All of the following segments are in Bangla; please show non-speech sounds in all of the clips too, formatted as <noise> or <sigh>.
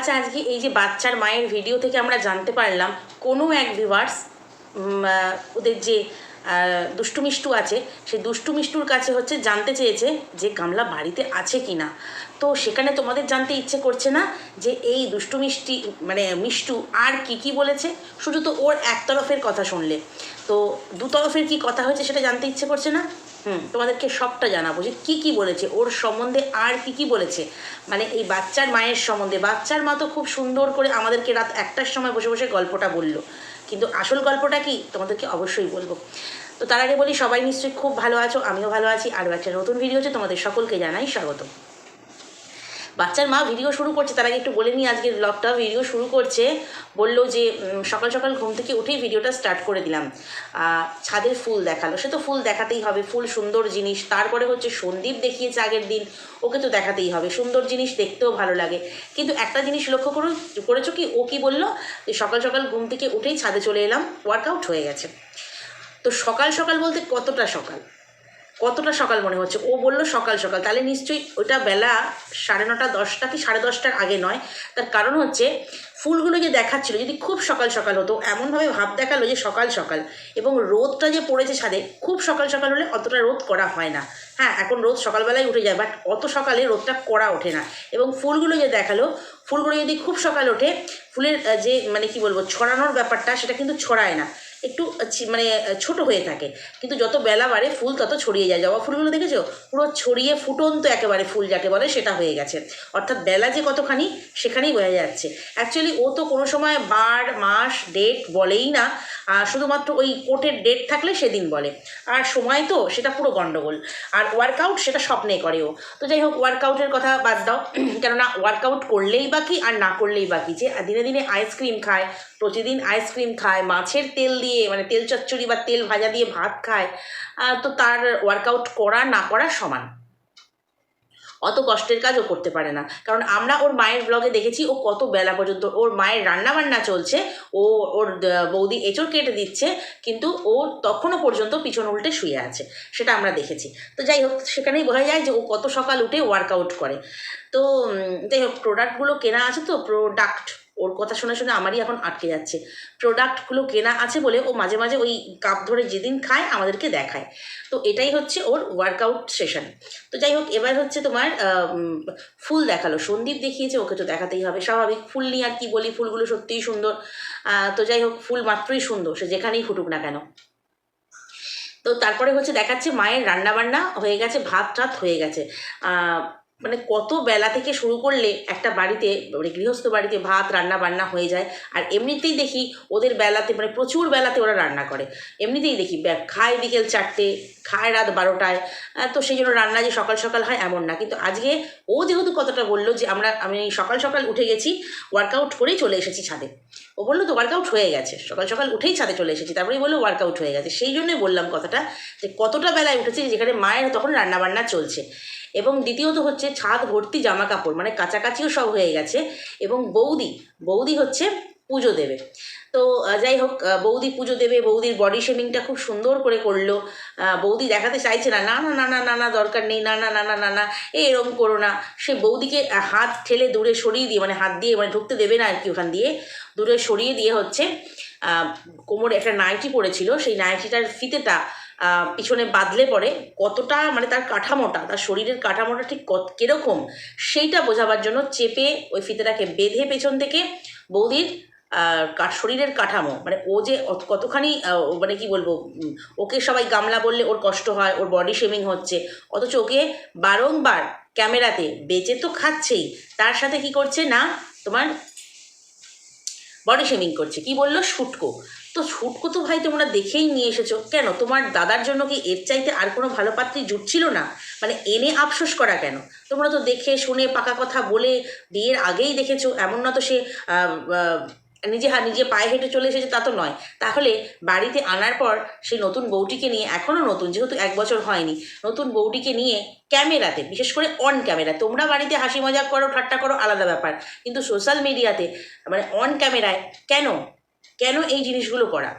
আচ্ছা আজকে এই যে বাচ্চার মায়ের ভিডিও থেকে আমরা জানতে পারলাম, কোনো এক ভিভার্স ওদের যে দুষ্টু মিষ্টু আছে সেই দুষ্টু মিষ্টুর কাছে হচ্ছে জানতে চেয়েছে যে গামলা বাড়িতে আছে কি না তো সেখানে তোমাদের জানতে ইচ্ছে করছে না যে এই দুষ্টু মিষ্টি মানে মিষ্টু আর কি কি বলেছে? শুধু তো ওর এক তরফের কথা শুনলে। তো দু তরফের কি কথা হয়েছে সেটা জানতে ইচ্ছে করছে না? তোমাদেরকে সবটা জানাব যে কী কী বলেছে, ওর সম্বন্ধে আর কি কি বলেছে। মানে এই বাচ্চার মায়ের সম্বন্ধে, বাচ্চার মা তো খুব সুন্দর করে আমাদেরকে রাত একটার সময় বসে বসে গল্পটা বলল। কিন্তু আসল গল্পটা কি? তোমাদেরকে অবশ্যই বলব। তো তার আগে বলি, সবাই নিশ্চয়ই খুব ভালো আছো, আমিও ভালো আছি। আরও একটা নতুন ভিডিও হচ্ছে তোমাদের সকলকে জানাই স্বাগত বাচ্চার মা ভিডিও শুরু করছে, তার আগে একটু বলে নিই আজকের ব্লগটা ভিডিও শুরু করছে, বলল যে সকাল সকাল ঘুম থেকে উঠেই ভিডিওটা স্টার্ট করে দিলাম। ছাদের ফুল দেখাল। সে তো ফুল দেখাতেই হবে, ফুল সুন্দর জিনিস। তারপরে হচ্ছে সন্দীপ দেখিয়েছে আগের দিন, ওকে তো দেখাতেই হবে। সুন্দর জিনিস দেখতেও ভালো লাগে। কিন্তু একটা জিনিস লক্ষ্য করো, করেছ কি? ও কি বলল? যে সকাল সকাল ঘুম থেকে উঠেই ছাদে চলে এলাম ওয়ার্কআউট হয়ে গেছে। তো সকাল সকাল বলতে কতটা সকাল? কতটা সকাল মনে হচ্ছে? ও বলল সকাল সকাল। তাহলে নিশ্চয়ই ওটা বেলা সাড়ে নটা, দশটা কি সাড়ে দশটার আগে নয়। তার কারণ হচ্ছে ফুলগুলো যে দেখাচ্ছিল, যদি খুব সকাল সকাল হতো, এমনভাবে ভাব দেখাল যে সকাল সকাল। এবং রোদটা যে পড়েছে ছাদে, খুব সকাল সকাল হলে অতটা রোদ করা হয় না। হ্যাঁ এখন রোদ সকালবেলায় উঠে যায়, বাট অত সকালে রোদটা করা ওঠে না। এবং ফুলগুলো যে দেখাল, ফুলগুলো যদি খুব সকাল ওঠে, ফুলের যে মানে কি বলব, ছড়ানোর ব্যাপারটা, সেটা কিন্তু ছড়ায় না। একটু মানে ছোট হয়ে থাকে। কিন্তু যত বেলা বাড়ে, ফুল তত ছড়িয়ে যায়। জবা ফুলগুলো দেখেছ? পুরো ছড়িয়ে ফুটন্ত একেবারে ফুল যাকে বলে, সেটা হয়ে গেছে। অর্থাৎ বেলা যে কতখানি, সেখানেই বোঝা যাচ্ছে। অ্যাকচুয়ালি ও তো কোনো সময় বার, মাস ডেট বলেই না। শুধুমাত্র ওই কোর্টের ডেট থাকলে সেদিন বলে। আর সময় তো, সেটা পুরো গণ্ডগোল আর ওয়ার্কআউট সেটা স্বপ্নে করে ও। তো যাই হোক ওয়ার্কআউটের কথা বাদ দাও। <clears throat> কেননা ওয়ার্কআউট করলেই বাকি আর না করলেই বাকি যে দিনে দিনে আইসক্রিম খায় প্রতিদিন আইসক্রিম খায়, মাছের তেল দিয়ে মানে তেল চচ্চড়ি বা তেল ভাজা দিয়ে ভাত খায় তো তার ওয়ার্কআউট করা, না করা সমান। অত কষ্টের কাজও করতে পারে না। কারণ আমরা ওর মায়ের ব্লগে দেখেছি, ও কত বেলা পর্যন্ত ওর মায়ের রান্না বান্না চলছে, ও ওর বৌদি এঁচড় কেটে দিচ্ছে, কিন্তু ও তখনও পর্যন্ত পিছন উল্টে শুয়ে আছে, সেটা আমরা দেখেছি। তো যাই হোক, সেখানেই বোঝা যায় যে ও কত সকাল উঠে ওয়ার্কআউট করে। তো যাই হোক প্রোডাক্টগুলো কেনা আছে তো প্রোডাক্ট ওর কথা শুনে শুনে আমারই এখন আটকে যাচ্ছে। প্রোডাক্টগুলো কেনা আছে বলে ও মাঝে মাঝে ওই কাপ ধরে যেদিন খায় আমাদেরকে দেখায়। তো এটাই হচ্ছে ওর ওয়ার্কআউট সেশন তো যাই হোক, এবার হচ্ছে তোমার ফুল দেখাল। সন্দীপ দেখিয়েছে, ওকে তো দেখাতেই হবে, স্বাভাবিক। ফুল নিয়ে আর কি বলি, ফুলগুলো সত্যিই সুন্দর। তো যাই হোক, ফুল মাত্রই সুন্দর, সে যেখানেই ফুটুক না কেন। তো তারপরে হচ্ছে দেখাচ্ছে মায়ের রান্নাবান্না হয়ে গেছে ভাত টাত হয়ে গেছে। মানে কত বেলা থেকে শুরু করলে একটা বাড়িতে মানে গৃহস্থ বাড়িতে ভাত রান্না বান্না হয়ে যায়, আর এমনিতেই দেখি ওদের বেলাতে মানে প্রচুর বেলাতে ওরা রান্না করে। এমনিতেই দেখি খায় বিকেল চারটে, খায় রাত বারোটায় তো সেই জন্য রান্না যে সকাল সকাল হয় এমন না। কিন্তু আজকে ও যেহেতু কতটা বলল যে আমরা, আমি সকাল সকাল উঠে গেছি ওয়ার্কআউট করেই চলে এসেছি ছাদে। ও বলল, তো ওয়ার্কআউট হয়ে গেছে। সকাল সকাল উঠেই ছাদে চলে এসেছি। তারপরেই বলল ওয়ার্কআউট হয়ে গেছে। সেই জন্যই বললাম কথাটা যে কতটা বেলায় উঠেছি, যেখানে মায়ের তখন রান্নাবান্না চলছে। এবং দ্বিতীয়ত হচ্ছে ছাদ ভর্তি জামা কাপড় মানে কাছাকাছিও সব হয়ে গেছে এবং বৌদি বৌদি হচ্ছে পুজো দেবে। তো যাই হোক বৌদি পুজো দেবে, বৌদির বডি শেমিংটা খুব সুন্দর করে করল। বৌদি দেখাতে চাইছে না না না না না না দরকার নেই, না না না না না না এরকম করো না। সে বৌদিকে হাত ঠেলে দূরে সরিয়ে দিয়ে মানে হাত দিয়ে মানে ঢুকতে দেবে না আর কি ওখান দিয়ে, দূরে সরিয়ে দিয়ে হচ্ছে কোমরে একটা নাইটি পরেছিল, সেই নাইটিটার ফিতেটা পিছনে বাঁধলে পরে কতটা মানে তার কাঠামোটা, তার শরীরের কাঠামোটা ঠিক কত, কীরকম সেইটা বোঝাবার জন্য চেপে ওই ফিতেটাকে বেঁধে পেছন থেকে বৌদির শরীরের কাঠামো মানে ও যে কতখানি মানে কি বলব ওকে সবাই গামলা বললে ওর কষ্ট হয়, ওর বডি শেমিং হচ্ছে, অথচ ওকে বারংবার ক্যামেরাতে বেঁচে তো খাচ্ছেই, তার সাথে কি করছে না, তোমার বডি শেমিং করছে, কি বলল? শুটকো। তো শুটকো তো ভাই তোমরা দেখেই নিয়ে এসেছ। কেন? তোমার দাদার জন্য কি এর চাইতে আর কোনো ভালো পাত্রী জুটছিল না? মানে এনে আফসোস করা কেন? তোমরা তো দেখে, শুনে, পাকা কথা বলে বিয়ের আগেই দেখেছ। এমন না তো সে নিজে হা, নিজে পায়ে হেঁটে চলে এসেছে, তা তো নয়। তাহলে বাড়িতে আনার পর সেই নতুন বউটিকে নিয়ে এখনও নতুন, যেহেতু এক বছর হয়নি, নতুন বউটিকে নিয়ে ক্যামেরাতে, বিশেষ করে অন ক্যামেরা, তোমরা বাড়িতে হাসি মজাক করো, ঠাট্টা করো, আলাদা ব্যাপার। কিন্তু সোশ্যাল মিডিয়াতে মানে অন ক্যামেরায়, কেন? কেন এই জিনিসগুলো করা?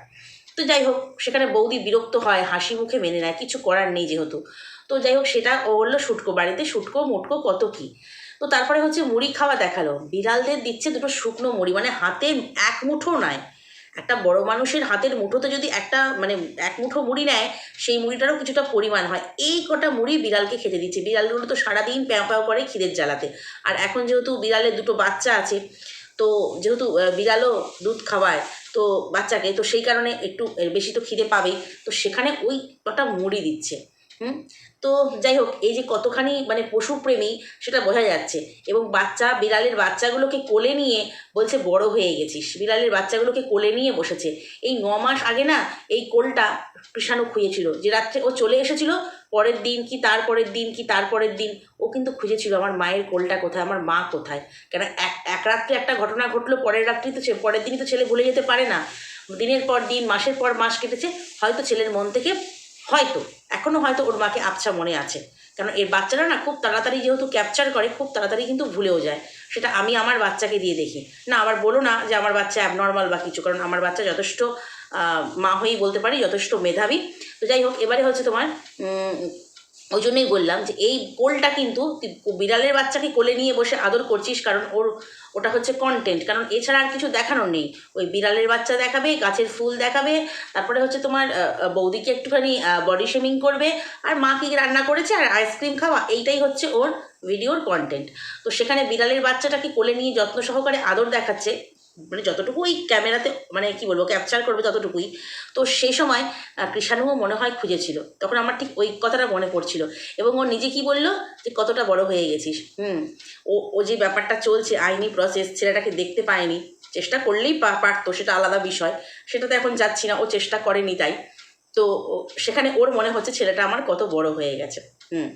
তো যাই হোক, সেখানে বৌদি বিরক্ত হয়, হাসি মুখে মেনে নেয়, কিছু করার নেই যেহেতু। তো যাই হোক, সেটা ও বলল, শুটকো বাড়িতে, শুটকো, মুটকো, কত কি? তো তারপরে হচ্ছে মুড়ি খাওয়া দেখাল। বিড়ালদের দিচ্ছে দুটো শুকনো মুড়ি মানে হাতে এক মুঠো নয়। একটা বড় মানুষের হাতের মুঠোতে যদি একটা মানে এক মুঠো মুড়ি নেয়, সেই মুড়িটারও কিছুটা পরিমাণ হয়। এই কটা মুড়ি বিড়ালকে খেতে দিচ্ছে। বিড়ালগুলো তো সারাদিন প্যাঁ প্যাও করে খিদের জ্বালাতে। আর এখন যেহেতু বিড়ালের দুটো বাচ্চা আছে, তো যেহেতু বিড়ালও দুধ খাওয়ায় তো বাচ্চাকে, তো সেই কারণে একটু বেশি তো খিদে পাবেই। তো সেখানে ওই কটা মুড়ি দিচ্ছে। হুম? তো যাই হোক, এই যে কতখানি মানে পশুপ্রেমী সেটা বোঝা যাচ্ছে। এবং বাচ্চা, বিড়ালের বাচ্চাগুলোকে কোলে নিয়ে বলছে, বড় হয়ে গেছিস। বিড়ালের বাচ্চাগুলোকে কোলে নিয়ে বসেছে। এই ন মাস আগে না, এই কোলটা কৃষাণু খুঁজেছিল যে রাত্রে ও চলে এসেছিল, পরের দিন কি, তারপরের দিন কি, তারপরের দিন। ও কিন্তু খুঁজেছিল, আমার মায়ের কোলটা কোথায়? আমার মা কোথায়? কেন এক এক রাত্রে একটা ঘটনা ঘটলো, পরের রাত্রি তো পরের দিনই তো ছেলে ভুলে যেতে পারে না। দিনের পর দিন, মাসের পর মাস কেটেছে, হয়তো ছেলের মন থেকে হয়তো এখনও হয়তো ওর মাকে আবছা মনে আছে। কারণ এর বাচ্চারা না খুব তাড়াতাড়ি যেহেতু ক্যাপচার করে, খুব তাড়াতাড়ি কিন্তু ভুলেও যায়। সেটা আমি আমার বাচ্চাকে দিয়ে দেখি। না, আবার বলো না যে আমার বাচ্চা অ্যাবনর্মাল বা কিছু, কারণ আমার বাচ্চা যথেষ্ট মা হয়েই বলতে পারি, যথেষ্ট মেধাবী। তো যাই হোক, এবারে হচ্ছে তোমার ওই জন্যই বললাম যে এই কোলটা কিন্তু বিড়ালের বাচ্চাকে কোলে নিয়ে বসে আদর করছিস কারণ ওর, ওটা হচ্ছে কন্টেন্ট কারণ এছাড়া আর কিছু দেখানোর নেই। ওই বিড়ালের বাচ্চা দেখাবে, গাছের ফুল দেখাবে, তারপরে হচ্ছে তোমার বৌদিকে একটুখানি বডি শেমিং করবে, আর মা কি রান্না করেছে, আর আইসক্রিম খাওয়া, এইটাই হচ্ছে ওর ভিডিওর কন্টেন্ট তো সেখানে বিড়ালের বাচ্চাটাকে কোলে নিয়ে যত্ন সহকারে আদর দেখাচ্ছে। মানে যতটুকু ওই ক্যামেরাতে মানে কি বলব ক্যাপচার করবে ততটুকুই। তো সেই সময় কৃষাণুও মনে হয় খুঁজেছিল। তখন আমার ঠিক ওই কথাটা মনে পড়ছিল। এবং ও নিজে কি বলল, যে কতটা বড় হয়ে গেছিস। হুম, ও ও যে ব্যাপারটা চলছে, আইনি প্রসেস ছেলেটাকে দেখতে পায়নি। চেষ্টা করলেই পারতো, সেটা আলাদা বিষয়। সেটা তো এখন যাচ্ছি না, ও চেষ্টা করেনি তাই। তো সেখানে ওর মনে হচ্ছে ছেলেটা আমার কত বড় হয়ে গেছে। হুম,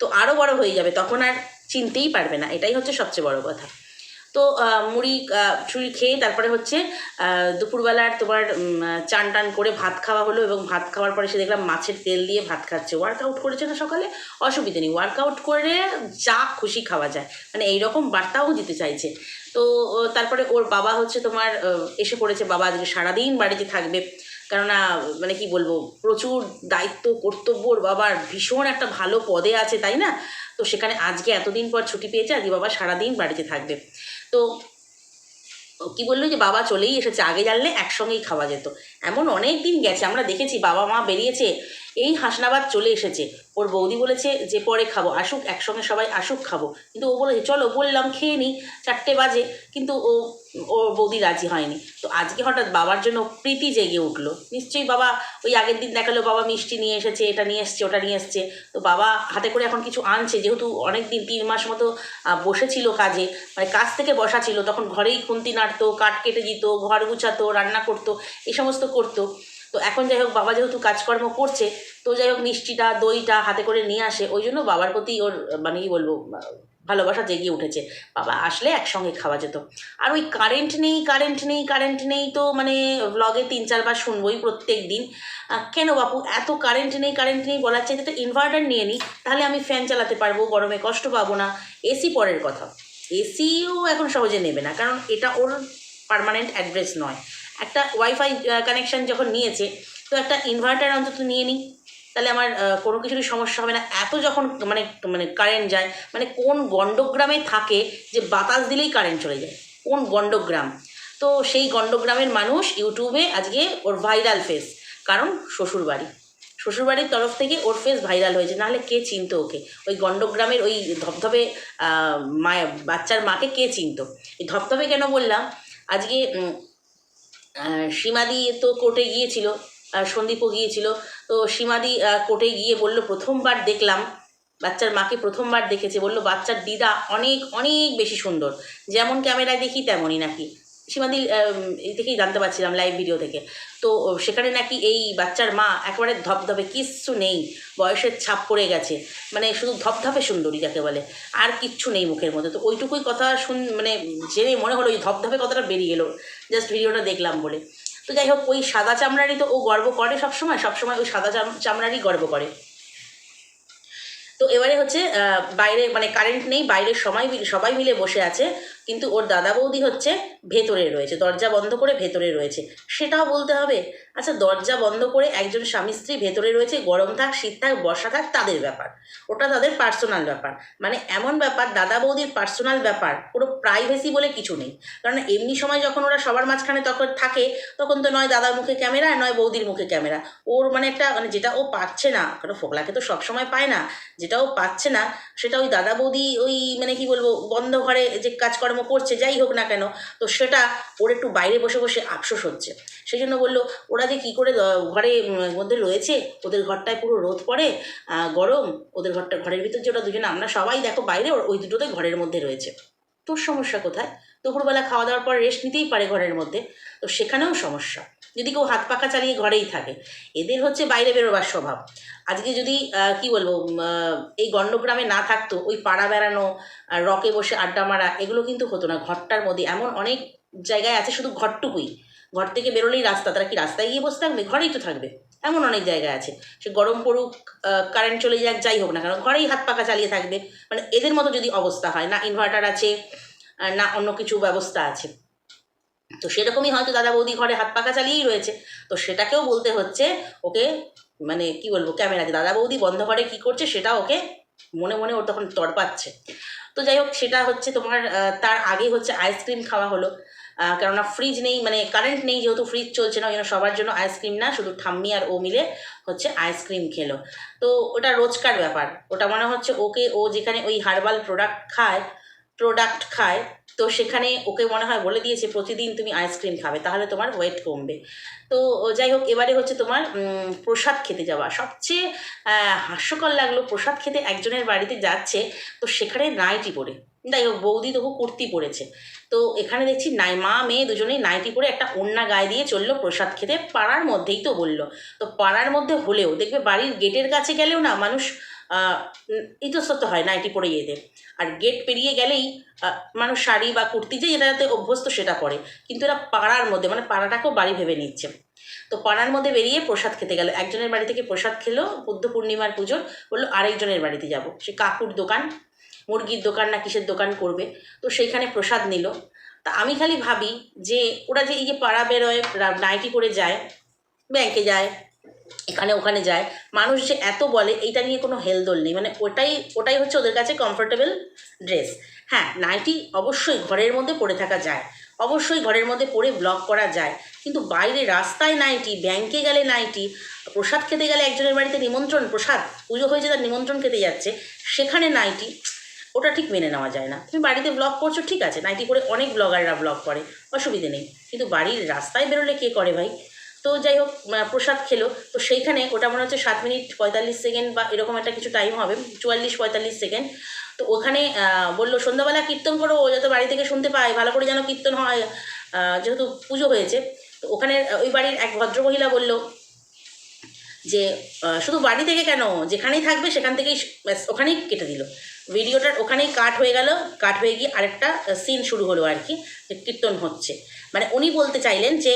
তো আরও বড় হয়ে যাবে, তখন আর চিনতেই পারবে না। এটাই হচ্ছে সবচেয়ে বড় কথা। তো মুড়ি চুড়ি খেয়ে তারপরে হচ্ছে দুপুরবেলার তোমার চান টান করে ভাত খাওয়া হলো এবং ভাত খাওয়ার পরে সে দেখলাম মাছের তেল দিয়ে ভাত খাচ্ছে। ওয়ার্কআউট করেছে না সকালে? অসুবিধে নেই। ওয়ার্কআউট করে যা খুশি খাওয়া যায়। মানে এইরকম বার্তাও দিতে চাইছে। তো তারপরে ওর বাবা হচ্ছে তোমার এসে পড়েছে, বাবা, আজকে সারাদিন বাড়িতে থাকবে। কেননা মানে কি বলব, প্রচুর দায়িত্ব, কর্তব্য ওর বাবার। ভীষণ একটা ভালো পদে আছে, তাই না? তো সেখানে আজকে এতদিন পর ছুটি পেয়েছে, আজকে বাবা সারাদিন বাড়িতে থাকবে। তো কি বলল যে বাবা চলেই এসেছে আগে জানলে একসঙ্গেই খাওয়া যেত। এমন অনেক দিন গেছে, আমরা দেখেছি বাবা মা বেরিয়েছে, এই হাসনাবাদ চলে এসেছে। ওর বৌদি বলেছে যে, পরে খাব, আসুক, একসঙ্গে সবাই আসুক, খাব। কিন্তু ও বলেছে, চলো, বললাম, খেয়ে নিই চারটে বাজে, কিন্তু ও ও বৌদি রাজি হয়নি। তো আজকে হঠাৎ বাবার জন্য প্রীতি জেগে উঠল। নিশ্চয়ই বাবা ওই আগের দিন দেখাল, বাবা মিষ্টি নিয়ে এসেছে, এটা নিয়ে এসছে, ওটা নিয়ে এসছে। তো বাবা হাতে করে এখন কিছু আনছে, যেহেতু অনেক দিন, তিন মাস মতো বসেছিল কাজে মানে কাজ থেকে বসা ছিল, তখন ঘরেই খুন্তি নাড়তো, কাঠ কেটে দিত, ঘর গুছাতো, রান্না করতো, এই সমস্ত করতো। তো এখন যাই হোক বাবা যেহেতু কাজকর্ম করছে, তো যাই হোক মিষ্টিটা, দইটা হাতে করে নিয়ে আসে, ওই জন্য বাবার প্রতি ওর মানে কি বলব, ভালোবাসা জেগে উঠেছে। বাবা আসলে একসঙ্গে খাওয়া যেত। আর ওই কারেন্ট নেই কারেন্ট নেই কারেন্ট নেই তো মানে ব্লগে তিন চারবার শুনবোই প্রত্যেক দিন। কেন বাপু? এত কারেন্ট নেই কারেন্ট নেই বলার চাইতে তো ইনভার্টার নিয়ে নিই তাহলে আমি ফ্যান চালাতে পারব, গরমে কষ্ট পাবো না। এসি পরের কথা। এসিও এখন সহজে নেবে না, কারণ এটা ওর পার্মানেন্ট অ্যাড্রেস নয়। একটা ওয়াইফাই কানেকশন যখন নিয়েছে, তো একটা ইনভার্টার অন্তত নিয়ে নিই। তাহলে আমার কোনো কিছুরই সমস্যা হবে না। এত যখন মানে মানে কারেন্ট যায় মানে কোন গণ্ডগ্রামে থাকে যে বাতাস দিলেই কারেন্ট চলে যায়? কোন গণ্ডগ্রাম তো সেই গণ্ডগ্রামের মানুষ ইউটিউবে আজকে ওর ভাইরাল ফেস কারণ শ্বশুরবাড়ি। শ্বশুরবাড়ির তরফ থেকে ওর ফেস ভাইরাল হয়েছে। নাহলে কে চিনতো ওকে? ওই গণ্ডগ্রামের ওই ধপধপে মায়ের বাচ্চার মাকে কে চিনতো? এই ধপধপে কেন বললাম? আজকে সীমাদি তো কোর্টে গিয়েছিল সন্দীপও গিয়েছিল। তো সীমাদি কোর্টে গিয়ে বলল, প্রথমবার দেখলাম। বাচ্চার মাকে প্রথমবার দেখেছে। বলল, বাচ্চার দিদা অনেক অনেক বেশি সুন্দর। যেমন ক্যামেরায় দেখি তেমনই নাকি। সীমাদি এই থেকেই জানতে পারছিলাম লাইভ ভিডিও থেকে তো সেখানে নাকি এই বাচ্চার মা একেবারে ধপধপে, কিচ্ছু নেই, বয়সের ছাপ পড়ে গেছে। মানে শুধু ধপধপে সুন্দরী যাকে বলে, আর কিচ্ছু নেই মুখের মধ্যে। তো ওইটুকুই কথা শুন মানে জেনে মনে হলো ওই ধপধপে কথাটা বেরিয়ে গেলো জাস্ট ভিডিওটা দেখলাম বলে। তো যাই হোক, ওই সাদা চামড়ারই তো ও গর্ব করে সবসময় সবসময় ওই সাদা চাম, চামড়ারই গর্ব করে। তো এবারে হচ্ছে বাইরে মানে কারেন্ট নেই, বাইরে সময় সবাই মিলে বসে আছে, কিন্তু ওর দাদা বৌদি হচ্ছে ভেতরে রয়েছে, দরজা বন্ধ করে ভেতরে রয়েছে। সেটাও বলতে হবে আচ্ছা দরজা বন্ধ করে একজন স্বামী স্ত্রী ভেতরে রয়েছে, গরম থাক, শীত থাক, বর্ষা থাক, তাদের ব্যাপার। ওটা তাদের পার্সোনাল ব্যাপার। মানে এমন ব্যাপার, দাদা বৌদির পার্সোনাল ব্যাপার, পুরো প্রাইভেসি বলে কিছু নেই। কারণ এমনি সময় যখন ওরা সবার মাঝখানে তখন থাকে, তখন তো নয় দাদার মুখে ক্যামেরা নয় বৌদির মুখে ক্যামেরা ওর মানে একটা মানে যেটা ও পাচ্ছে না কারণ ফোকলাকে তো সবসময় পায় না, যেটা ও পাচ্ছে না, সেটা ওই দাদা বৌদি ওই মানে কি বলব, বন্ধ ঘরে যে কাজকর্ম করছে, যাই হোক না কেন, তো সেটা ওর একটু বাইরে বসে বসে আফসোস হচ্ছে। সেই জন্য বলল, ওরা যে কী করে ঘরে মধ্যে রয়েছে, ওদের ঘরটায় পুরো রোদ পড়ে গরম, ওদের ঘরটা, ঘরের ভিতর যে ওরা দুজনে, আমরা সবাই দেখো বাইরে ওই দুটোতে ঘরের মধ্যে রয়েছে। তোর সমস্যা কোথায়? দুপুরবেলা খাওয়া দাওয়ার পর রেস্ট নিতেই পারে ঘরের মধ্যে। তো সেখানেও সমস্যা। যদি কেউ হাত পাখা চালিয়ে ঘরেই থাকে। এদের হচ্ছে বাইরে বেরোবার স্বভাব। আজকে যদি কি বলব এই গণ্ডগ্রামে না থাকতো, ওই পাড়া বেড়ানো রকে বসে আড্ডা মারা, এগুলো কিন্তু হতো না ঘরটার মধ্যে। এমন অনেক জায়গায় আছে শুধু ঘরটুকুই। ঘর থেকে বেরোলেই রাস্তা। তারা কি রাস্তায় গিয়ে বসে থাকবে? ঘরেই তো থাকবে। এমন অনেক জায়গায় আছে। সে গরম পড়ুক কারেন্ট চলে যাক, যাই হোক না কেন, ঘরেই হাত পাখা চালিয়ে থাকবে। মানে এদের মতো যদি অবস্থা হয়, না ইনভার্টার আছে না অন্য কিছু ব্যবস্থা আছে। তো সেরকমই হয়তো দাদা বৌদি ঘরে হাত পাখা চালিয়েই রয়েছে। তো সেটাকেও বলতে হচ্ছে, ওকে মানে কি বলব, ক্যামেরাতে। দাদা বৌদি বন্ধ করে কি করছে সেটা ওকে মনে মনে ওর তখন তড়পাচ্ছে। তো যাই হোক, সেটা হচ্ছে তোমার তার আগে হচ্ছে আইসক্রিম খাওয়া হলো। কেননা ফ্রিজ নেই মানে কারেন্ট নেই যেহেতু ফ্রিজ চলছে না, ওই জন্য সবার জন্য আইসক্রিম না, শুধু ঠাম্মি আর ও মিলে হচ্ছে আইসক্রিম খেলো। তো ওটা রোজকার ব্যাপার। ওটা মনে হচ্ছে ওকে, ও যেখানে ওই হার্বাল প্রোডাক্ট খায় প্রোডাক্ট খায়, তো সেখানে ওকে মনে হয় বলে দিয়েছে, প্রতিদিন তুমি আইসক্রিম খাবে, তাহলে তোমার ওয়েট কমবে। তো যাই হোক, এবারে হচ্ছে তোমার প্রসাদ খেতে যাওয়া। সবচেয়ে হাস্যকর লাগল, প্রসাদ খেতে একজনের বাড়িতে যাচ্ছে, তো সেখানে নাইটি পরে যাই হোক বৌদি তবু কুর্তি পরেছে। তো এখানে দেখছি নাই, মা, মেয়ে দুজনেই নাইটি পরে একটা ওড়না গায়ে দিয়ে চলল প্রসাদ খেতে। পাড়ার মধ্যেই তো বলল। তো পাড়ার মধ্যে হলেও দেখবে বাড়ির গেটের কাছে গেলেও না মানুষ ইতস্তত হয় নাইটি পরে যেতে আর গেট পেরিয়ে গেলেই মানুষ শাড়ি বা কুর্তি যে যেটাতে অভ্যস্ত সেটা পরে। কিন্তু এরা পাড়ার মধ্যে মানে পাড়াটাকেও বাড়ি ভেবে নিচ্ছে। তো পাড়ার মধ্যে বেরিয়ে প্রসাদ খেতে গেল। একজনের বাড়ি থেকে প্রসাদ খেলো, বুদ্ধ পূর্ণিমার পুজোর। বলল আরেকজনের বাড়িতে যাব। সে কাকুর দোকান। মুরগির দোকান না কিসের দোকান করবে। তো সেইখানে প্রসাদ নিল। তা আমি খালি ভাবি যে ওরা যে এই যে পাড়া বেরোয় নাইটি করে যায়, ব্যাংকে যায়, এখানে ওখানে যায়, মানুষ যে এত বলে, এইটা নিয়ে কোনো হেলদোল নেই। মানে ওটাই ওটাই হচ্ছে ওদের কাছে কমফোর্টেবল ড্রেস হ্যাঁ নাইটি অবশ্যই ঘরের মধ্যে পরে থাকা যায়। অবশ্যই ঘরের মধ্যে পরে ব্লক করা যায়। কিন্তু বাইরে রাস্তায় নাইটি, ব্যাংকে গেলে নাইটি, প্রসাদ খেতে গেলে একজনের বাড়িতে নিমন্ত্রণ, প্রসাদ, পুজো হয়েছে তার নিমন্ত্রণ খেতে যাচ্ছে, সেখানে নাইটি ওটা ঠিক মেনে নেওয়া যায় না। তুমি বাড়িতে ব্লগ করছ, ঠিক আছে, নাইটি করে অনেক ব্লগাররা ব্লগ করে, অসুবিধে নেই। কিন্তু বাড়ির রাস্তায় বেরোলে কে করে ভাই? তো যাই হোক প্রসাদ খেলো, তো সেইখানে ওটা মনে হচ্ছে সাত মিনিট পঁয়তাল্লিশ সেকেন্ড বা এরকম একটা কিছু টাইম হবে, চুয়াল্লিশ পঁয়তাল্লিশ সেকেন্ড তো ওখানে বলল, সন্ধ্যাবেলা কীর্তন করো, ও যাতে বাড়ি থেকে শুনতে পায়, ভালো করে যেন কীর্তন হয় যেহেতু পুজো হয়েছে। তো ওখানে ওই বাড়ির এক ভদ্রমহিলা বলল যে শুধু বাড়ি থেকে কেন? যেখানেই থাকবে সেখান থেকেই ওখানেই কেটে দিল। ভিডিওটার ওখানেই কাট হয়ে গেল, কাট হয়ে গিয়ে আরেকটা সিন শুরু হলো আর কি কীর্তন হচ্ছে। মানে উনি বলতে চাইলেন যে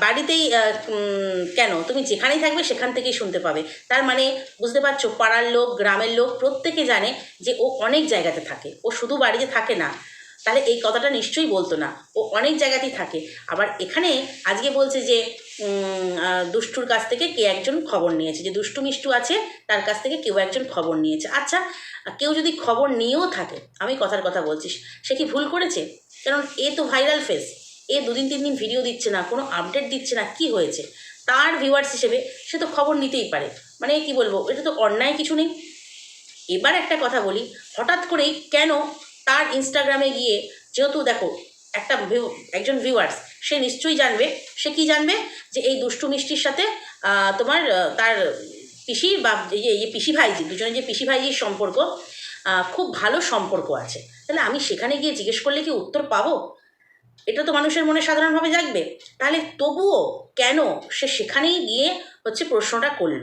বাড়িতেই কেন? তুমি যেখানেই থাকবে সেখান থেকেই শুনতে পাবে। তার মানে বুঝতে পারছ, পাড়ার লোক, গ্রামের লোক প্রত্যেকে জানে যে ও অনেক জায়গাতে থাকে। ও শুধু বাড়িতে থাকে না। তাহলে এই কথাটা নিশ্চয়ই বলতো না। ও অনেক জায়গাতেই থাকে। আবার এখানে আজকে বলছে যে দুষ্টুর কাছ থেকে কে একজন খবর নিয়েছে। যে দুষ্টু মিষ্টু আছে, তার কাছ থেকে কেউ একজন খবর নিয়েছে। আচ্ছা কেউ যদি খবর নিয়েও থাকে, আমি কথার কথা বলছিস সে কি ভুল করেছে? কারণ এ তো ভাইরাল ফেস। এ দুদিন তিন দিন ভিডিও দিচ্ছে না, কোনো আপডেট দিচ্ছে না, কি হয়েছে? তার ভিউয়ার্স হিসেবে সে তো খবর নিতেই পারে। মানে কি বলব, এটা তো অন্যায় কিছু নেই। এবার একটা কথা বলি, হঠাৎ করেই কেন তার ইনস্টাগ্রামে গিয়ে যেহেতু দেখো, একটা ভিউ একজন ভিউয়ার্স সে নিশ্চয়ই জানবে, সে কি জানবে? যে এই দুষ্টু মিষ্টির সাথে তোমার তার পিসি বা এই পিসি ভাইজি, দুজনের যে পিসি ভাইজির সম্পর্ক খুব ভালো সম্পর্ক আছে। তাহলে আমি সেখানে গিয়ে জিজ্ঞেস করলে কি উত্তর পাবো? এটা তো মানুষের মনে সাধারণভাবে জাগবে। তাহলে তবুও কেন সে সেখানেই গিয়ে হচ্ছে প্রশ্নটা করল?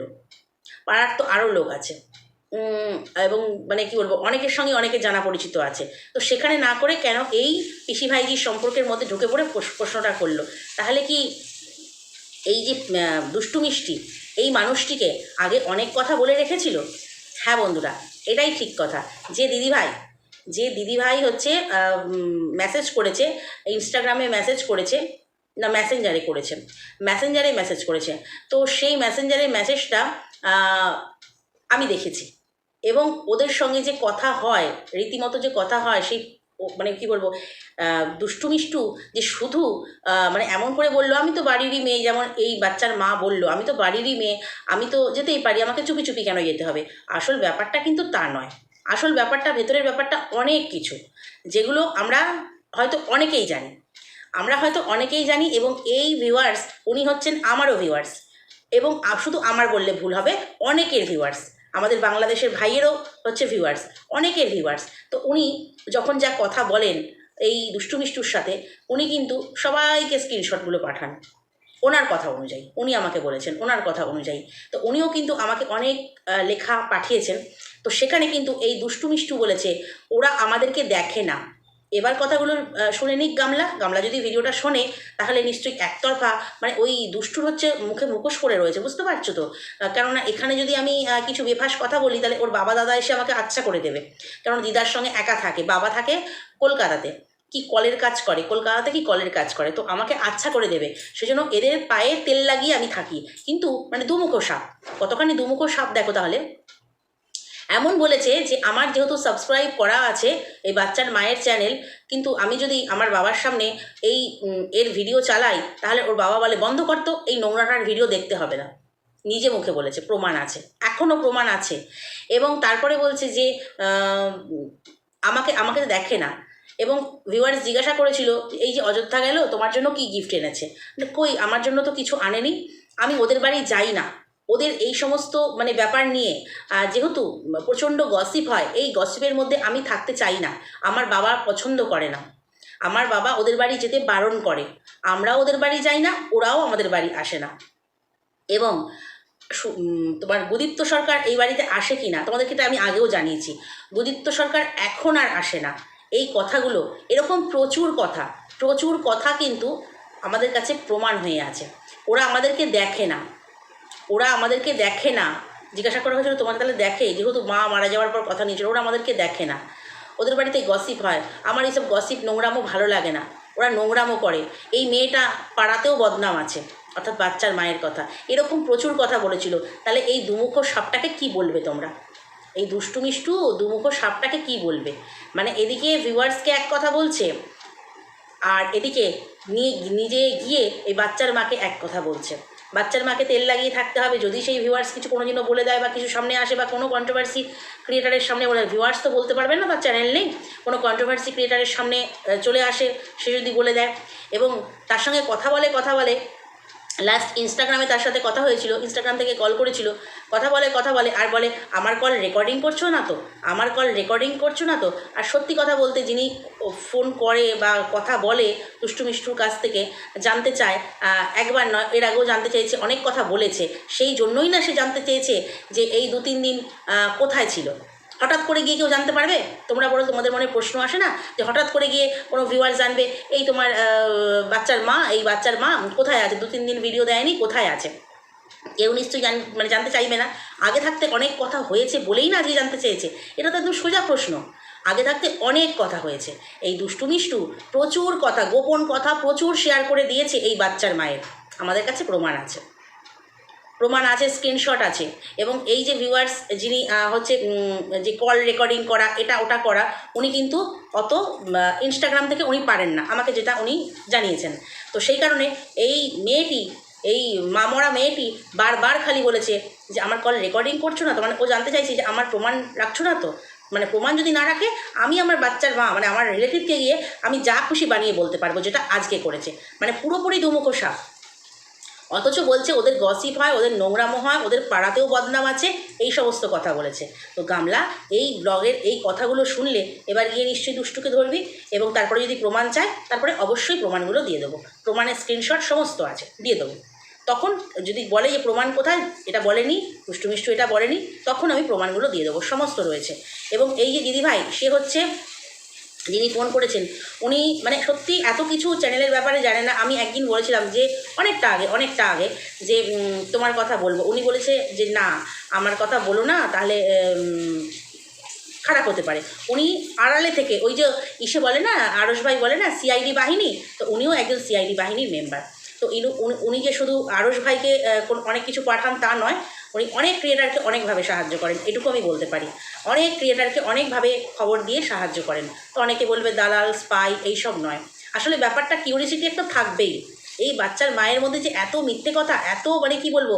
পাড়ার তো আরও লোক আছে। এবং মানে কি বলব, অনেকের সঙ্গে অনেকে জানা পরিচিত আছে। তো সেখানে না করে কেন এই পিসি ভাইজির সম্পর্কের মধ্যে ঢুকে পড়ে প্রশ্নটা করল। তাহলে কি এই যে দুষ্টু মিষ্টি, এই মানুষটিকে আগে অনেক কথা বলে রেখেছিল? হ্যাঁ বন্ধুরা, এটাই ঠিক কথা। যে দিদিভাই যে দিদিভাই হচ্ছে মেসেজ করেছে ইনস্টাগ্রামে মেসেজ করেছে, না মেসেঞ্জারে করেছে মেসেঞ্জারে মেসেজ করেছে। তো সেই মেসেঞ্জারের মেসেজটা আমি দেখেছি। এবং ওদের সঙ্গে যে কথা হয়, রীতিমতো যে কথা হয়, সেই মানে কি বলব দুষ্টু মিষ্টু যে শুধু মানে এমন করে বলল, আমি তো বাড়িরই মেয়ে, যেমন এই বাচ্চার মা বলল, আমি তো বাড়িরই মেয়ে, আমি তো যেতেই পারি, আমাকে চুপি চুপি কেন যেতে হবে? আসল ব্যাপারটা কিন্তু তা নয়। আসল ব্যাপারটা, ভেতরের ব্যাপারটা অনেক কিছু, যেগুলো আমরা হয়তো অনেকেই জানি। আমরা হয়তো অনেকেই জানি এবং এই ভিউয়ার্স উনি হচ্ছেন আমারও ভিউয়ার্স এবং শুধু আমার বললে ভুল হবে, অনেকের ভিউয়ার্স আমাদের বাংলাদেশের ভাইয়েরও হচ্ছে ভিউয়ার্স অনেকের ভিউয়ার্স তো উনি যখন যা কথা বলেন এই দুষ্টু মিষ্টুর সাথে, উনি কিন্তু সবাইকে স্ক্রিনশটগুলো পাঠান। ওনার কথা অনুযায়ী, উনি আমাকে বলেছেন, ওনার কথা অনুযায়ী। তো উনিও কিন্তু আমাকে অনেক লেখা পাঠিয়েছেন। তো সেখানে কিন্তু এই দুষ্টু মিষ্টু বলেছে, ওরা আমাদেরকে দেখে না। এবার কথাগুলো শুনে নিক গামলা। গামলা যদি ভিডিওটা শোনে, তাহলে নিশ্চয়ই একতরফা মানে ওই দুষ্টুর হচ্ছে মুখে মুখোশ করে রয়েছে, বুঝতে পারছ তো? কেননা এখানে যদি আমি কিছু বেফাস কথা বলি, তাহলে ওর বাবা দাদা এসে আমাকে আচ্ছা করে দেবে। কারণ দিদার সঙ্গে একা থাকে, বাবা থাকে কলকাতাতে। কি কলের কাজ করে? কলকাতাতে কি কলের কাজ করে? তো আমাকে আচ্ছা করে দেবে। সেজন্য এদের পায়ে তেল লাগিয়ে আমি থাকি। কিন্তু মানে দুমুখো সাপ। কতখানি দুমুখো সাপ দেখো তাহলে? এমন বলেছে যে আমার যেহেতু সাবস্ক্রাইব করা আছে এই বাচ্চার মায়ের চ্যানেল কিন্তু আমি যদি আমার বাবার সামনে এই এর ভিডিও চালাই, তাহলে ওর বাবা বলে, বন্ধ করতো এই নোংরাটার ভিডিও দেখতে হবে না। নিজে মুখে বলেছে, প্রমাণ আছে এখনও প্রমাণ আছে। এবং তারপরে বলছে যে আমাকে আমাকে দেখে না। এবং ভিউয়ার্স জিজ্ঞাসা করেছিল, এই যে অযোধ্যা গেল, তোমার জন্য কি গিফট এনেছে? কই, আমার জন্য তো কিছু আনেনি, আমি ওদের বাড়ি যাই না। ওদের এই সমস্ত মানে ব্যাপার নিয়ে যেহেতু প্রচণ্ড গসিপ হয়, এই গসিপের মধ্যে আমি থাকতে চাই না। আমার বাবা পছন্দ করে না। আমার বাবা ওদের বাড়ি যেতে বারণ করে। আমরাও ওদের বাড়ি যাই না, ওরাও আমাদের বাড়ি আসে না। এবং তোমার গুদীপ্ত সরকার এই বাড়িতে আসে কি না, তোমাদেরকে এটা আমি আগেও জানিয়েছি। গুদীপ্ত সরকার এখন আর আসে না। এই কথাগুলো, এরকম প্রচুর কথা প্রচুর কথা কিন্তু আমাদের কাছে প্রমাণ হয়ে আছে। ওরা আমাদেরকে দেখে না। ওরা আমাদেরকে দেখে না। জিজ্ঞাসা করা হয়েছিল তোমার তাহলে দেখে? যেহেতু মা মারা যাওয়ার পর কথা নিয়েছিল, ওরা আমাদেরকে দেখে না। ওদের বাড়িতে গসিপ হয়। আমার এইসব গসিপ নোংরামও ভালো লাগে না। ওরা নোংরামও করে। এই মেয়েটা পাড়াতেও বদনাম আছে, অর্থাৎ বাচ্চার মায়ের কথা। এরকম প্রচুর কথা বলেছিল। তাহলে এই দুমুখো সাপটাকে কি বলবে তোমরা? এই দুষ্টু মিষ্টু দুমুখো সাপটাকে কি বলবে? মানে এদিকে ভিউয়ার্সকে এক কথা বলছে, আর এদিকে নিজে গিয়ে এই বাচ্চার মাকে এক কথা বলছে। বাচ্চার মাকে তেল লাগিয়ে থাকতে হবে, যদি সেই ভিউয়ার্স কিছু কোনো দিনও বলে দেয় বা কিছু সামনে আসে বা কোনো কন্ট্রোভার্সি ক্রিয়েটারের সামনে বলে ভিউয়ার্স তো বলতে পারবেন না বা চ্যানেল নেই, কোনো কন্ট্রোভার্সি ক্রিয়েটারের সামনে চলে আসে, সে যদি বলে দেয়। এবং তার সঙ্গে কথা বলে কথা বলে লাস্ট ইনস্টাগ্রামে তার সাথে কথা হয়েছিল ইনস্টাগ্রাম থেকে কল করেছিল। কথা বলে কথা বলে, আর বলে, আমার কল রেকর্ডিং করছ না তো? আমার কল রেকর্ডিং করছ না তো? আর সত্যি কথা বলতে যিনি ফোন করে বা কথা বলে দুষ্টু মিষ্টুর কাছ থেকে জানতে চায় একবার নয়, এর আগেও জানতে চেয়েছে, অনেক কথা বলেছে। সেই জন্যই না সে জানতে চেয়েছে যে এই দু তিন দিন কোথায় ছিল? হঠাৎ করে গিয়ে কেউ জানতে পারবে? তোমরা বলো, তোমাদের মনে প্রশ্ন আসে না যে হঠাৎ করে গিয়ে কোনো ভিউয়ার জানবে, এই তোমার বাচ্চার মা, এই বাচ্চার মা কোথায় আছে? দু তিন দিন ভিডিও দেয়নি, কোথায় আছে? কেউ নিশ্চয়ই জান মানে জানতে চাইবে না। আগে থাকতে অনেক কথা হয়েছে বলেই না আজকে জানতে চেয়েছে। এটা তো একদম সোজা প্রশ্ন। আগে থাকতে অনেক কথা হয়েছে। এই দুষ্টু মিষ্টু প্রচুর কথা, গোপন কথা প্রচুর শেয়ার করে দিয়েছে এই বাচ্চার মায়ের। আমাদের কাছে প্রমাণ আছে। প্রমাণ আছে স্ক্রিনশট আছে। এবং এই যে ভিউয়ার্স যিনি হচ্ছে যে কল রেকর্ডিং করা, এটা ওটা করা, উনি কিন্তু অত ইনস্টাগ্রাম থেকে উনি পারেন না। আমাকে যেটা উনি জানিয়েছেন। তো সেই কারণে এই মেয়েটি, এই মামরা মেয়েটি বারবার খালি বলেছে যে, আমার কল রেকর্ডিং করছ না? তো মানে ও জানতে চাইছে যে, আমার প্রমাণ রাখছো না তো? মানে প্রমাণ যদি না রাখে, আমি আমার বাচ্চার মা মানে আমার রিলেটিভকে গিয়ে আমি যা খুশি বানিয়ে বলতে পারব, যেটা আজকে করেছে। মানে পুরোপুরি দুমুখো সাপ। অথচ বলছে ওদের গসিপ হয়, ওদের নোংরামো হয়, ওদের পাড়াতেও বদনাম আছে, এই সমস্ত কথা বলেছে। তো গামলা, এই ব্লগের এই কথাগুলো শুনলে এবার গিয়ে নিশ্চয়ই দুষ্টুকে ধরবি এবং তারপরে যদি প্রমাণ চায়, তারপরে অবশ্যই প্রমাণগুলো দিয়ে দেবো। প্রমাণের স্ক্রিনশট সমস্ত আছে, দিয়ে দেবো। তখন যদি বলে যে প্রমাণ কোথায়, এটা বলেনি, দুষ্টু মিষ্টু এটা বলেনি, তখন আমি প্রমাণগুলো দিয়ে দেবো, সমস্ত রয়েছে। এবং এই যে দিদিভাই, সে হচ্ছে যিনি ফোন করেছেন, উনি মানে সত্যি এত কিছু চ্যানেলের ব্যাপারে জানে না। আমি একদিন বলেছিলাম যে, অনেকটা আগে অনেকটা আগে যে তোমার কথা বলব। উনি বলেছে যে, না, আমার কথা বলো না, তাহলে খারাপ হতে পারে। উনি আড়ালে থেকে, ওই যে ইসে বলে না আরস ভাই বলে না, সিআইডি বাহিনী, তো উনিও একজন সিআইডি বাহিনীর মেম্বার তো উনি- যে শুধু আরস ভাইকে অনেক কিছু পাঠান তা নয় উনি অনেক ক্রিয়েটারকে অনেকভাবে সাহায্য করেন, এটুকু আমি বলতে পারি। অনেক ক্রিয়েটারকে অনেকভাবে খবর দিয়ে সাহায্য করেন। তো অনেকে বলবে দালাল, স্পাই, এইসব নয়। আসলে ব্যাপারটা কিউরিসিটি একটা থাকবেই। এই বাচ্চার মায়ের মধ্যে যে এত মিথ্যে কথা, এত মানে কি বলব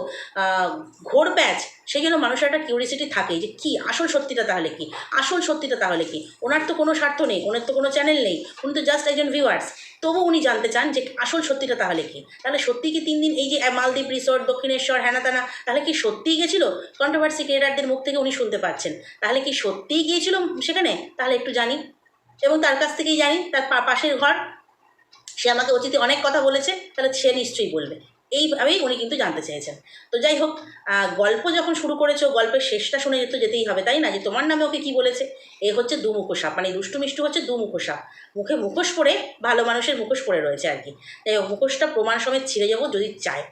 ঘোর প্যাচ, সেই জন্য মানুষের একটা কিউরিসিটি থাকে যে কি, আসল সত্যিটা তাহলে কি? আসল সত্যিটা তাহলে কি? ওনার তো কোনো স্বার্থ নেই, ওনার তো কোনো চ্যানেল নেই, উনি তো জাস্ট একজন ভিউয়ার্স তবু উনি জানতে চান যে আসল সত্যিটা তাহলে কি? তাহলে সত্যি কি তিন দিন এই যে মালদ্বীপ রিসোর্ট দক্ষিণেশ্বর হ্যানাতানা তাহলে কি সত্যিই গেছিল? কন্ট্রোভার্সি ক্রিয়েটারদের মুখ থেকে উনি শুনতে পাচ্ছেন। তাহলে কি সত্যিই গিয়েছিল সেখানে? তাহলে একটু জানি। এবং তার কাছ থেকেই জানি, তার পাশের ঘর সে আমাকে অতীতে অনেক কথা বলেছে তাহলে সে নিশ্চয়ই বলবে। এইভাবেই উনি কিন্তু জানতে চেয়েছেন। তো যাই হোক গল্প যখন শুরু করেছ গল্পের শেষটা শুনে তো যেতেই হবে তাই না? যে তোমার নামে ওকে কি বলেছে? এ হচ্ছে দুমুখো সাপ মানে দুষ্টু মিষ্টু হচ্ছে দুমুখো সাপ। মুখে মুখোশ পরে ভালো মানুষের মুখোশ পরে রয়েছে আর কি। তাই হোক, মুখোশটা প্রমাণ সমেত ছিঁড়ে যাব যদি চায়।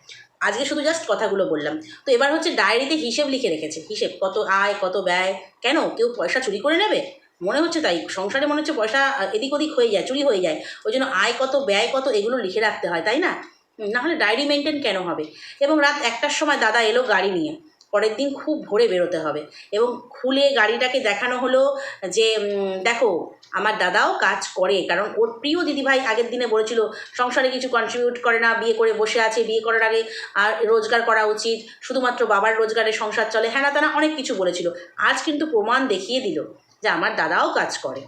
আজকে শুধু জাস্ট কথাগুলো বললাম। তো এবার হচ্ছে ডায়েরিতে হিসেব লিখে রেখেছে। হিসেব কত আয় কত ব্যয় কেন? কেউ পয়সা চুরি করে নেবে? মনে হচ্ছে তাই। সংসারে মনে হচ্ছে পয়সা এদিক ওদিক হয়ে যায় চুরি হয়ে যায়। ওই জন্য আয় কত ব্যয় কত এগুলো লিখে রাখতে হয় তাই না? হুম, না হলে ডায়েরি মেনটেন কেন হবে? এবং রাত একটার সময় দাদা এলো গাড়ি নিয়ে। পরের দিন খুব ভোরে বেরোতে হবে। এবং খুলে গাড়িটাকে দেখানো হলো যে দেখো আমার দাদাও কাজ করে। কারণ ওর প্রিয় দিদিভাই আগের দিনে বলেছিল সংসারে কিছু কন্ট্রিবিউট করে না বিয়ে করে বসে আছে বিয়ে করার আগে আর রোজগার করা উচিত। শুধুমাত্র বাবার রোজগারে সংসার চলে। হ্যানা তানা অনেক কিছু বলেছিল। আজ কিন্তু প্রমাণ দেখিয়ে দিল। যে আমার দাদাও কাজ করে।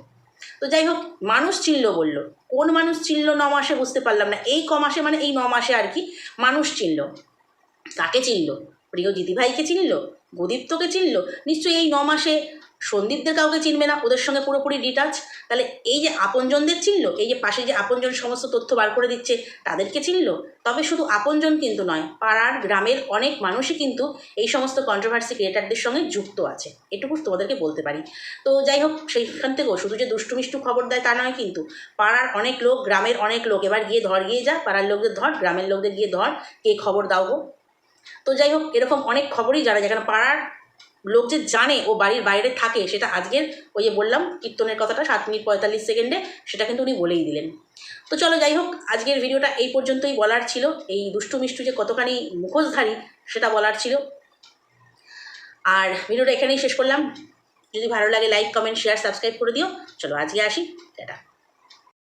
তো যাই হোক, মানুষ চিনল বলল। কোন মানুষ চিনল ন মাসে বুঝতে পারলাম না। এই ক মাসে মানে এই ন মাসে আর কি মানুষ চিনল। কাকে চিনল? প্রিয় দিদিভাইকে চিনল? গদীপ্তকে চিনল? নিশ্চয়ই এই ন মাসে সন্দীপদের কাউকে চিনবে না, ওদের সঙ্গে পুরোপুরি ডিটাচ তাহলে এই যে আপনজনদের চিনল, এই যে পাশে যে আপনজন সমস্ত তথ্য বার করে দিচ্ছে, তাদেরকে চিনল? তবে শুধু আপনজন কিন্তু নয়, পাড়ার গ্রামের অনেক মানুষই কিন্তু এই সমস্ত কন্ট্রোভার্সি ক্রিয়েটারদের সঙ্গে যুক্ত আছে। এটুকু তোমাদেরকে বলতে পারি। তো যাই হোক, সেইখান থেকেও শুধু যে দুষ্টু মিষ্টু খবর দেয় তা নয় কিন্তু, পাড়ার অনেক লোক, গ্রামের অনেক লোক, এবার গিয়ে ধর, গিয়ে যা, পাড়ার লোকদের ধর, গ্রামের লোকদের গিয়ে ধর, কে খবর দাও তো যাই হোক, এরকম অনেক খবরই জানা যেখানে পাড়ার লোক যে জানে ও বাড়ির বাইরে থাকে সেটা আজকের ওই যে বললাম কীর্তনের কথাটা সাত মিনিট পঁয়তাল্লিশ সেকেন্ডে, সেটা কিন্তু উনি বলেই দিলেন। তো চলো যাই হোক, আজকের ভিডিওটা এই পর্যন্তই বলার ছিল। এই দুষ্টু মিষ্টু যে কতখানি মুখোশধারী, সেটা বলার ছিল। আর ভিডিওটা এখানেই শেষ করলাম। যদি ভালো লাগে লাইক কমেন্ট শেয়ার সাবস্ক্রাইব করে দিও। চলো আজকে আসি। টাটা।